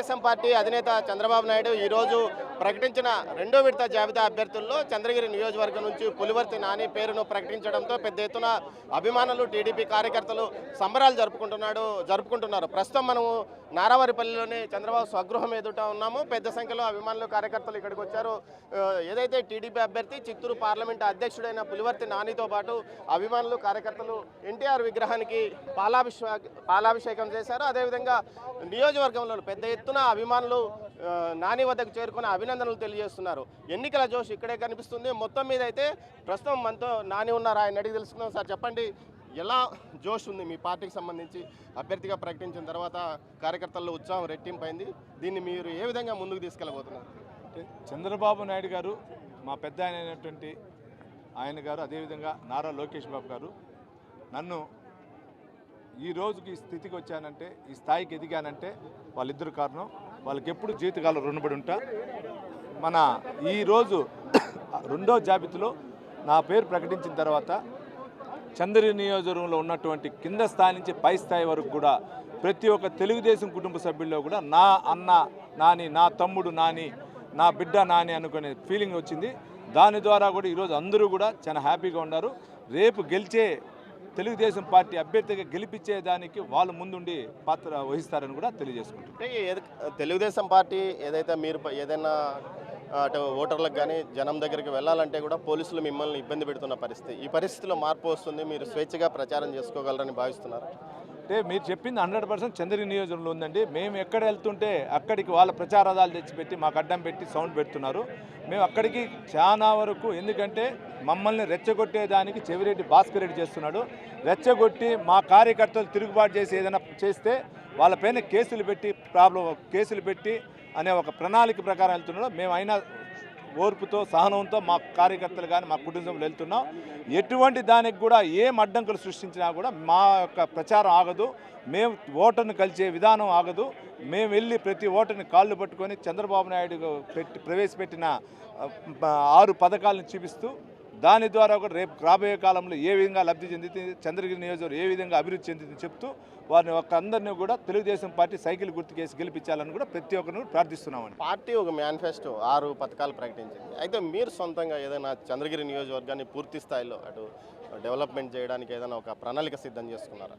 Telugu Desam party అధినేత చంద్రబాబు నాయుడు ఈరోజు ప్రకటించిన రెండో విడత జాబితా అభ్యర్థుల్లో చంద్రగిరి నియోజకవర్గం నుంచి పులివర్తి నాని పేరును ప్రకటించడంతో పెద్ద ఎత్తున అభిమానులు టీడీపీ కార్యకర్తలు సంబరాలు జరుపుకుంటున్నాడు జరుపుకుంటున్నారు. ప్రస్తుతం మనము నారావారిపల్లిలోని చంద్రబాబు స్వగృహం ఎదుట ఉన్నాము. పెద్ద సంఖ్యలో అభిమానులు కార్యకర్తలు ఇక్కడికి వచ్చారు. ఏదైతే టీడీపీ అభ్యర్థి చిత్తూరు పార్లమెంటు అధ్యక్షుడైన పులివర్తి నానితో పాటు అభిమానులు కార్యకర్తలు ఎన్టీఆర్ విగ్రహానికి పాలాభిషే పాలాభిషేకం చేశారు. అదేవిధంగా నియోజకవర్గంలో పెద్ద ఎత్తున అభిమానులు నాని వద్దకు చేరుకుని అభినందనలు తెలియజేస్తున్నారు. ఎన్నికల జోష్ ఇక్కడే కనిపిస్తుంది. మొత్తం మీద అయితే ప్రస్తుతం మనతో నాని ఉన్నారు? ఆయన అడిగి తెలుసుకుందాం సార్. చెప్పండి. ఎలా జోష్ ఉంది మీ పార్టీకి సంబంధించి? అభ్యర్థిగా ప్రకటించిన తర్వాత కార్యకర్తల్లో ఉత్సాహం రెట్టింపైంది. దీన్ని మీరు ఏ విధంగా ముందుకు తీసుకెళ్ళబోతున్నారు? చంద్రబాబు నాయుడు గారు మా పెద్ద ఆయన అయినటువంటి ఆయన గారు అదేవిధంగా నారా లోకేష్ బాబు గారు నన్ను ఈ రోజుకి ఈ స్థితికి వచ్చానంటే ఈ స్థాయికి ఎదిగానంటే వాళ్ళిద్దరు కారణం. వాళ్ళకి ఎప్పుడు జీవితకాలం రుణపడి ఉంటా. మన ఈరోజు రెండో జాబితాలో నా పేరు ప్రకటించిన తర్వాత చంద్రి నియోజకవర్గంలో ఉన్నటువంటి కింద స్థాయి నుంచి పై స్థాయి వరకు కూడా ప్రతి ఒక్క తెలుగుదేశం కుటుంబ సభ్యుల్లో కూడా నా అన్న నాని నా తమ్ముడు నాని నా బిడ్డ నాని అనుకునే ఫీలింగ్ వచ్చింది. దాని ద్వారా కూడా ఈరోజు అందరూ కూడా చాలా హ్యాపీగా ఉన్నారు. రేపు గెలిచే తెలుగుదేశం పార్టీ అభ్యర్థిగా గెలిపించేదానికి వాళ్ళు ముందుండి పాత్ర వహిస్తారని కూడా తెలియజేసుకుంటారు తెలుగుదేశం పార్టీ ఏదైతే మీరు ఏదైనా అటు ఓటర్లకు కానీ జనం దగ్గరికి వెళ్ళాలంటే కూడా పోలీసులు మిమ్మల్ని ఇబ్బంది పెడుతున్న పరిస్థితి. ఈ పరిస్థితిలో మార్పు వస్తుంది. మీరు స్వేచ్ఛగా ప్రచారం చేసుకోగలరని భావిస్తున్నారు. అంటే మీరు చెప్పింది హండ్రెడ్ పర్సెంట్ చంద్రగిరి నియోజకంలో ఉందండి. మేము ఎక్కడ వెళ్తుంటే అక్కడికి వాళ్ళ ప్రచారాదాలు తెచ్చిపెట్టి మాకు అడ్డం పెట్టి సౌండ్ పెడుతున్నారు. మేము అక్కడికి చాలా వరకు ఎందుకంటే మమ్మల్ని రెచ్చగొట్టేదానికి చెవిరెడ్డి భాస్కర్ రెడ్డి చేస్తున్నాడు. రెచ్చగొట్టి మా కార్యకర్తలు తిరుగుబాటు చేసి ఏదైనా చేస్తే వాళ్ళపైన కేసులు పెట్టి ప్రాబ్లం కేసులు పెట్టి అనే ఒక ప్రణాళిక ప్రకారం వెళ్తున్నాడు. మేము అయినా ఓర్పుతో సహనంతో మా కార్యకర్తలు కానీ మా కుటుంబంలో వెళ్తున్నాం. ఎటువంటి దానికి కూడా ఏం అడ్డంకులు సృష్టించినా కూడా మా యొక్క ప్రచారం ఆగదు. మేము ఓటర్ను కలిసే విధానం ఆగదు. మేము వెళ్ళి ప్రతి ఓటర్ని కాళ్ళు పట్టుకొని చంద్రబాబు నాయుడు పెట్టి ప్రవేశపెట్టిన ఆరు పథకాలను చూపిస్తూ దాని ద్వారా కూడా రేపు రాబోయే కాలంలో ఏ విధంగా లబ్ధి చెందుతుంది చంద్రగిరి నియోజకవర్గం ఏ విధంగా అభివృద్ధి చెందుతుంది చెప్తూ వారిని ఒక అందరినీ కూడా తెలుగుదేశం పార్టీ సైకిల్ గుర్తుకేసి గెలిపించాలని కూడా ప్రతి ఒక్కరిని ప్రార్థిస్తున్నామండి. పార్టీ ఒక మేనిఫెస్టో ఆరు పథకాలు ప్రకటించింది. అయితే మీరు సొంతంగా ఏదైనా చంద్రగిరి నియోజకవర్గాన్ని పూర్తి స్థాయిలో అటు డెవలప్మెంట్ చేయడానికి ఏదైనా ఒక ప్రణాళిక సిద్ధం చేసుకున్నారా?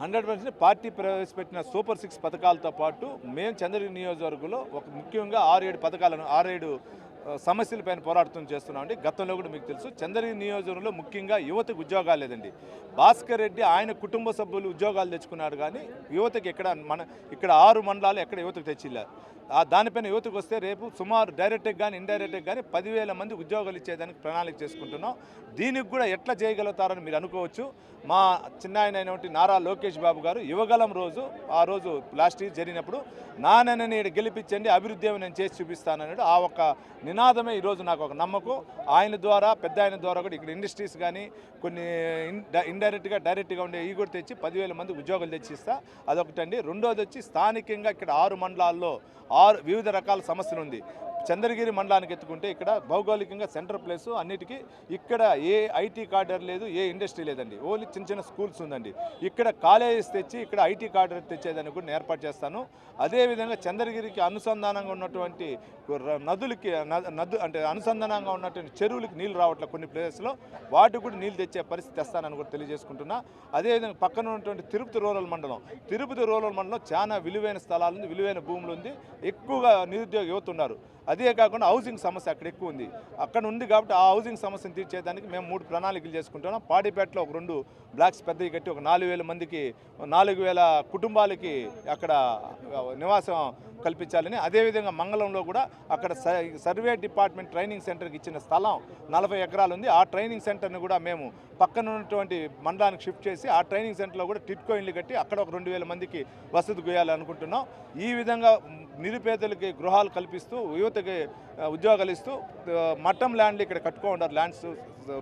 హండ్రెడ్ పర్సెంట్ పార్టీ ప్రవేశపెట్టిన సూపర్ సిక్స్ పథకాలతో పాటు మేము చంద్రగిరి నియోజకవర్గంలో ఒక ముఖ్యంగా ఆరు ఏడు పథకాలను ఆరేడు ఆ, సమస్యలపైన పోరాటం చేస్తున్నామండి గతంలో కూడా మీకు తెలుసు చంద్రగిరి నియోజకవర్గంలో ముఖ్యంగా యువతకు ఉద్యోగాలు లేదండి. భాస్కర్ రెడ్డి ఆయన కుటుంబ సభ్యులు ఉద్యోగాలు తెచ్చుకున్నాడు కానీ యువతకి ఎక్కడ మన ఇక్కడ ఆరు మండలాలు ఎక్కడ యువతకు తెచ్చిల్లారు ఆ దానిపైన యువతకు వస్తే రేపు సుమారు డైరెక్ట్గా కానీ ఇండైరెక్ట్గా కానీ పదివేల మంది ఉద్యోగాలు ఇచ్చేదానికి ప్రణాళిక చేసుకుంటున్నాం. దీనికి కూడా ఎట్లా చేయగలుగుతారని మీరు అనుకోవచ్చు. మా చిన్నాయన అయినటువంటి నారా లోకేష్ బాబు గారు యువగలం రోజు ఆ రోజు లాస్ట్ ఇయర్ జరిగినప్పుడు నానని ఈడ గెలిపించండి అభివృద్ధి నేను చేసి చూపిస్తానన్నాడు. ఆ ఒక్క నినాదమే ఈరోజు నాకు ఒక నమ్మకం. ఆయన ద్వారా పెద్ద ఆయన ద్వారా కూడా ఇక్కడ ఇండస్ట్రీస్ కానీ కొన్ని ఇండైరెక్ట్గా డైరెక్ట్గా ఉండే ఈ కూడా తెచ్చి పదివేల మంది ఉద్యోగాలు తెచ్చిస్తా. అదొకటండి. రెండోది వచ్చి స్థానికంగా ఇక్కడ ఆరు మండలాల్లో ఆరు వివిధ రకాల సమస్యలు ఉంది చంద్రగిరి మండలానికి ఎత్తుకుంటే ఇక్కడ భౌగోళికంగా సెంటర్ ప్లేస్ అన్నిటికీ ఇక్కడ ఏ ఐటీ కార్డర్ లేదు ఏ ఇండస్ట్రీ లేదండి. ఓన్లీ చిన్న చిన్న స్కూల్స్ ఉందండి. ఇక్కడ కాలేజెస్ తెచ్చి ఇక్కడ ఐటీ కార్డర్ తెచ్చేదానికి కూడా నేను ఏర్పాటు చేస్తాను. అదేవిధంగా చంద్రగిరికి అనుసంధానంగా ఉన్నటువంటి నదులకి నదు అంటే అనుసంధానంగా ఉన్నటువంటి చెరువులకి నీళ్ళు రావట్లే కొన్ని ప్లేసెస్లో. వాటికి కూడా నీళ్ళు తెచ్చే పరిస్థితి తెస్తానని కూడా తెలియజేసుకుంటున్నా. అదేవిధంగా పక్కన ఉన్నటువంటి తిరుపతి రూరల్ మండలం. తిరుపతి రూరల్ మండలం చాలా విలువైన స్థలాలు ఉంది విలువైన భూములు ఉంది. ఎక్కువగా నిరుద్యోగ యువత ఉన్నారు. అదే కాకుండా హౌసింగ్ సమస్య అక్కడ ఎక్కువ ఉంది. అక్కడ ఉంది కాబట్టి ఆ హౌసింగ్ సమస్యను తీర్చేదానికి మేము మూడు ప్రణాళికలు చేసుకుంటున్నాం. పాడిపేటలో ఒక రెండు బ్లాక్స్ పెద్దవి కట్టి ఒక నాలుగు వేల మందికి నాలుగు వేల కుటుంబాలకి అక్కడ నివాసం కల్పించాలని. అదేవిధంగా మంగళంలో కూడా అక్కడ సర్వే డిపార్ట్మెంట్ ట్రైనింగ్ సెంటర్కి ఇచ్చిన స్థలం నలభై ఎకరాలు ఉంది. ఆ ట్రైనింగ్ సెంటర్ని కూడా మేము పక్కన ఉన్నటువంటి మండలానికి షిఫ్ట్ చేసి ఆ ట్రైనింగ్ సెంటర్లో కూడా టిట్కో ఇండ్లు కట్టి అక్కడ ఒక రెండు వేల మందికి వసతి గొయ్యాలనుకుంటున్నాం ఈ విధంగా నిరుపేదలకి గృహాలు కల్పిస్తూ యువతకి ఉద్యోగాలు ఇస్తూ మఠం ల్యాండ్లు ఇక్కడ కట్టుకో ఉంటారు ల్యాండ్స్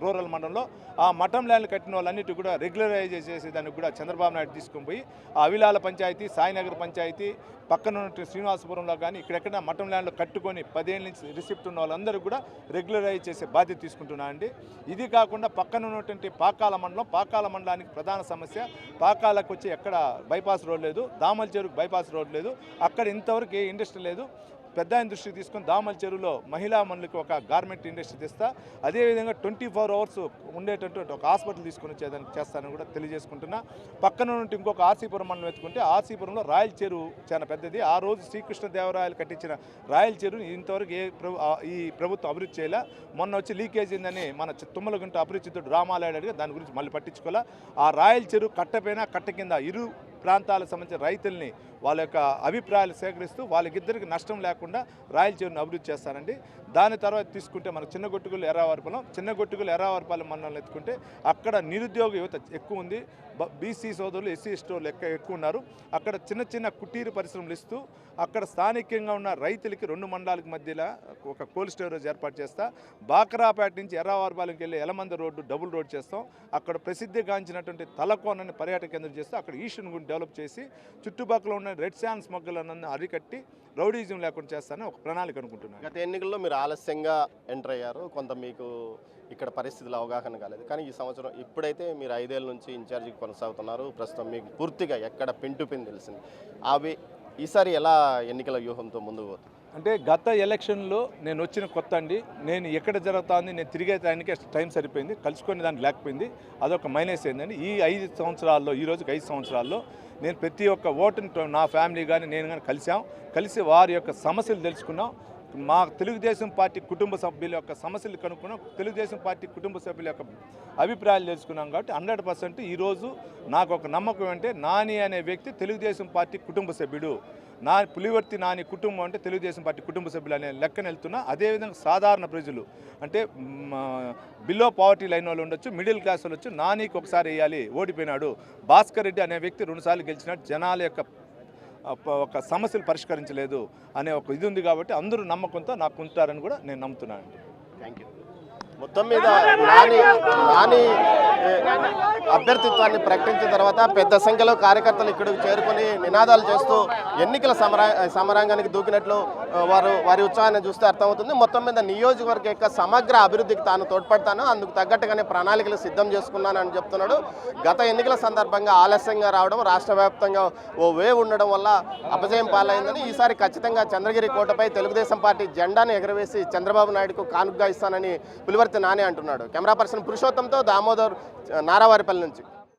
రూరల్ మండలంలో ఆ మఠం ల్యాండ్లు కట్టిన వాళ్ళన్నిటి కూడా రెగ్యులరైజ్ చేసే దానికి కూడా చంద్రబాబు నాయుడు తీసుకుని పోయి అవిలాల పంచాయతీ సాయినగర్ పంచాయతీ పక్కన ఉన్న శ్రీనివాసపురంలో కానీ ఇక్కడెక్కడ మఠం ల్యాండ్లు కట్టుకొని పదేళ్ళ నుంచి రిసిప్ట్ ఉన్న వాళ్ళందరూ కూడా రెగ్యులరైజ్ చేసే బాధ్యత తీసుకుంటున్నారండి ఇది కాకుండా పక్కన ఉన్నటువంటి పాకాల మండలం పాకాల మండలానికి ప్రధాన సమస్య పాకాలకు వచ్చి ఎక్కడ బైపాస్ రోడ్ లేదు దామల చెరుకు బైపాస్ రోడ్ లేదు. అక్కడ ఇంతవరకు ఏ ఇండస్ట్రీ లేదు. పెద్ద ఇండస్ట్రీ తీసుకొని దామల చెరువులో మహిళా మనులకు ఒక గార్మెంట్ ఇండస్ట్రీ తెస్తా. అదేవిధంగా ట్వంటీ ఫోర్ అవర్స్ ఉండేటటువంటి ఒక హాస్పిటల్ తీసుకొని వచ్చేదానికి చేస్తానని కూడా తెలియజేసుకుంటున్నా. పక్కన నుండి ఇంకొక ఆర్సీపురం మండలం ఎత్తుకుంటే ఆర్సీపురంలో రాయల చెరువు చాలా పెద్దది. ఆ రోజు శ్రీకృష్ణదేవరాయలు కట్టించిన రాయల చెరువు ఇంతవరకు ఏ ఈ ప్రభుత్వం అభివృద్ధి చేయలే. మొన్న వచ్చి లీకేజ్ అయిందని మన తుమ్మలగుంట అభిరుచితుడు రామాలయాడు అడిగి దాని గురించి మళ్ళీ పట్టించుకోలే. ఆ రాయల చెరువు కట్టపైన కట్ట కింద ఇరు ప్రాంతాలకు సంబంధించిన రైతుల్ని వాళ్ళ యొక్క అభిప్రాయాలు సేకరిస్తూ వాళ్ళకిద్దరికి నష్టం లేకుండా రాయలసీమను అభివృద్ధి చేస్తానండి దాని తర్వాత తీసుకుంటే మనకు చిన్న గొట్టుకులు ఎర్రావారిపాలెం చిన్న గొట్టుకులు ఎర్రావారిపాలెం మండలం ఎత్తుకుంటే అక్కడ నిరుద్యోగ యువత ఎక్కువ ఉంది. బీసీ సోదరులు ఎస్సీ స్టోర్లు ఎక్క ఎక్కువ ఉన్నారు. అక్కడ చిన్న చిన్న కుటీరు పరిశ్రమలు ఇస్తూ అక్కడ స్థానికంగా ఉన్న రైతులకి రెండు మండలాలకు మధ్యలో ఒక కోల్డ్ స్టోరేజ్ ఏర్పాటు చేస్తా. బాకరాపేట నుంచి ఎర్రావారిపాలెంకి వెళ్ళి ఎలమంద రోడ్డు డబుల్ రోడ్ చేస్తాం. అక్కడ ప్రసిద్ధిగాంచినటువంటి తలకోనని పర్యాటక కేంద్రం చేస్తూ అక్కడ ఈషన్ గుడి డెవలప్ చేసి చుట్టుపక్కల ఉన్న రెడ్ శాండ్ స్మగ్లర్లను అరికట్టి రౌడీజం లేకుండా చేస్తానని ఒక ప్రణాళిక అనుకుంటున్నాను. గత ఎన్నికల్లో మీరు ఆలస్యంగా ఎంటర్ అయ్యారు. కొంత మీకు ఇక్కడ పరిస్థితులు అవగాహన కాలేదు. కానీ ఈ సంవత్సరం ఇప్పుడైతే మీరు ఐదేళ్ళ నుంచి ఇన్ఛార్జిగా కొనసాగుతున్నారు. ప్రస్తుతం మీకు పూర్తిగా ఎక్కడ పిన్ టు పిన్ తెలిసింది. అవి ఈసారి ఎలా ఎన్నికల వ్యూహంతో ముందుకు పోతుంది అంటే గత ఎలక్షన్లో నేను వచ్చిన కొత్త అండి. నేను ఎక్కడ జరుగుతుంది నేను తిరిగే టైంకి టైం సరిపోయింది. కలుసుకునే దానికి లేకపోయింది. అదొక మైనస్ ఏంటండి ఈ ఐదు సంవత్సరాల్లో ఈ రోజుకి ఐదు సంవత్సరాల్లో నేను ప్రతి ఒక్క ఓటుని నా ఫ్యామిలీ కానీ నేను కానీ కలిసాం కలిసి వారి యొక్క సమస్యలు తెలుసుకున్నాం. మా తెలుగుదేశం పార్టీ కుటుంబ సభ్యుల యొక్క సమస్యలు కనుక్కున్నాం. తెలుగుదేశం పార్టీ కుటుంబ సభ్యుల యొక్క అభిప్రాయాలు తెలుసుకున్నాం కాబట్టి హండ్రెడ్ పర్సెంట్ ఈరోజు నాకు ఒక నమ్మకం అంటే నాని అనే వ్యక్తి తెలుగుదేశం పార్టీ కుటుంబ సభ్యుడు. నా పులివర్తి నాని కుటుంబం అంటే తెలుగుదేశం పార్టీ కుటుంబ సభ్యులు అనే లెక్కన వెళ్తున్నా. అదేవిధంగా సాధారణ ప్రజలు అంటే బిలో పావర్టీ లైన్ వాళ్ళు ఉండొచ్చు మిడిల్ క్లాస్ వాళ్ళు వచ్చు నానికి ఒకసారి వేయాలి ఓడిపోయినాడు. భాస్కర్ రెడ్డి అనే వ్యక్తి రెండుసార్లు గెలిచినాడు. జనాల యొక్క ఒక సమస్యలు పరిష్కరించలేదు అనే ఒక ఇది ఉంది కాబట్టి అందరూ నమ్మకంతో నాకు ఉంటారని కూడా నేను నమ్ముతున్నాను అండి థ్యాంక్ యూ మొత్తం మీద నాని నాని అభ్యర్థిత్వాన్ని ప్రకటించిన తర్వాత పెద్ద సంఖ్యలో కార్యకర్తలు ఇక్కడికి చేరుకొని నినాదాలు చేస్తూ ఎన్నికల సమరా సమరాంగానికి దూకినట్లు వారు వారి ఉత్సాహాన్ని చూస్తే అర్థమవుతుంది. మొత్తం మీద నియోజకవర్గ యొక్క సమగ్ర అభివృద్ధికి తాను తోడ్పడతాను. అందుకు తగ్గట్టుగానే ప్రణాళికలు సిద్ధం చేసుకున్నానని చెప్తున్నాడు. గత ఎన్నికల సందర్భంగా ఆలస్యంగా రావడం రాష్ట్ర వ్యాప్తంగా ఓ వేవ్ ఉండడం వల్ల అపజయం పాలైందని ఈసారి ఖచ్చితంగా చంద్రగిరి కోటపై తెలుగుదేశం పార్టీ జెండాను ఎగరవేసి చంద్రబాబు నాయుడుకు కానుగ్గా ఇస్తానని పులివర్తి నాని అంటున్నాడు. కెమెరా పర్సన్ పురుషోత్తంతో దామోదర్ నారావారిపల్లి నుంచి.